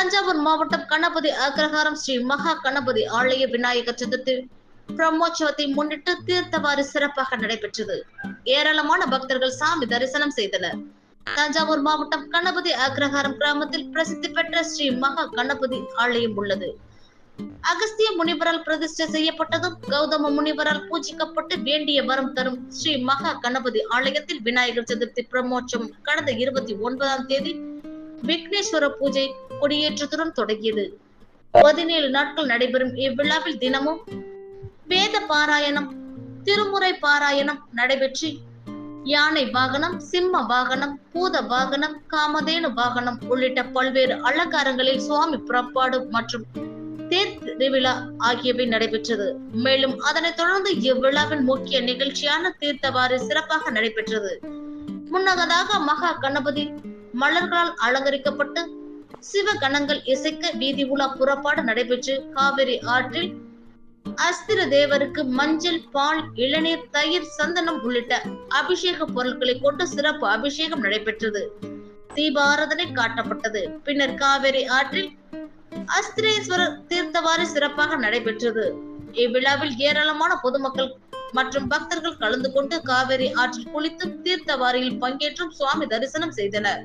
தஞ்சாவூர் மாவட்டம் கணபதி அக்ரஹாரம் ஸ்ரீ மகா கணபதி ஆலய விநாயகர் சதுர்த்தி பிரம்மோற்சவத்தை முன்னிட்டு தீர்த்தவாரி சிறப்பாக நடைபெற்றது. ஏராளமான பக்தர்கள் சாமி தரிசனம் செய்தனர். தஞ்சாவூர் மாவட்டம் கணபதி அக்ரஹாரம் கிராமத்தில் பிரசித்தி பெற்ற ஸ்ரீ மகா கணபதி ஆலயம் உள்ளது. அகஸ்திய முனிவரால் பிரதிஷ்டை செய்யப்பட்டதும் கௌதம முனிவரால் பூஜிக்கப்பட்டு வேண்டிய வரம் தரும் ஸ்ரீ மகா கணபதி ஆலயத்தில் விநாயகர் சதுர்த்தி பிரம்மோற்சவம் கடந்த இருபத்தி ஒன்பதாம் தேதி விக்னேஸ்வர பூஜை கொடியேற்றத்துடன் தொடங்கியது. பதினேழு நாட்கள் நடைபெறும் இவ்விழாவில் தினமும் வேத பாராயணம் திருமுறை பாராயணம் நடைபெற்று யானை வாகனம் சிம்ம வாகனம் பூத வாகனம் காமதேனு வாகனம் உள்ளிட்ட பல்வேறு அலங்காரங்களில் சுவாமி புறப்பாடு மற்றும் தேர் திருவிழா ஆகியவை நடைபெற்றது. மேலும் அதனைத் தொடர்ந்து இவ்விழாவின் முக்கிய நிகழ்ச்சியான தீர்த்தவாரி சிறப்பாக நடைபெற்றது. முன்னதாக மகா கணபதி மலர்களால் அலங்கரிக்கப்பட்டு சிவகணங்கள் இசைக்க வீதி உலா புறப்பாடு நடைபெற்று காவிரி ஆற்றில் அஸ்திர தேவருக்கு மஞ்சள் பால் இளநீர் தயிர் சந்தனம் உள்ளிட்ட அபிஷேக பொருட்களை கொண்டு சிறப்பு அபிஷேகம் நடைபெற்றது. தீபாராதனை காட்டப்பட்டது. பின்னர் காவேரி ஆற்றில் அஸ்திரேஸ்வரர் தீர்த்தவாரி சிறப்பாக நடைபெற்றது. இவ்விழாவில் ஏராளமான பொதுமக்கள் மற்றும் பக்தர்கள் கலந்து கொண்டு காவிரி ஆற்றில் குளித்தும் தீர்த்தவாரியில் பங்கேற்றும் சுவாமி தரிசனம் செய்தனர்.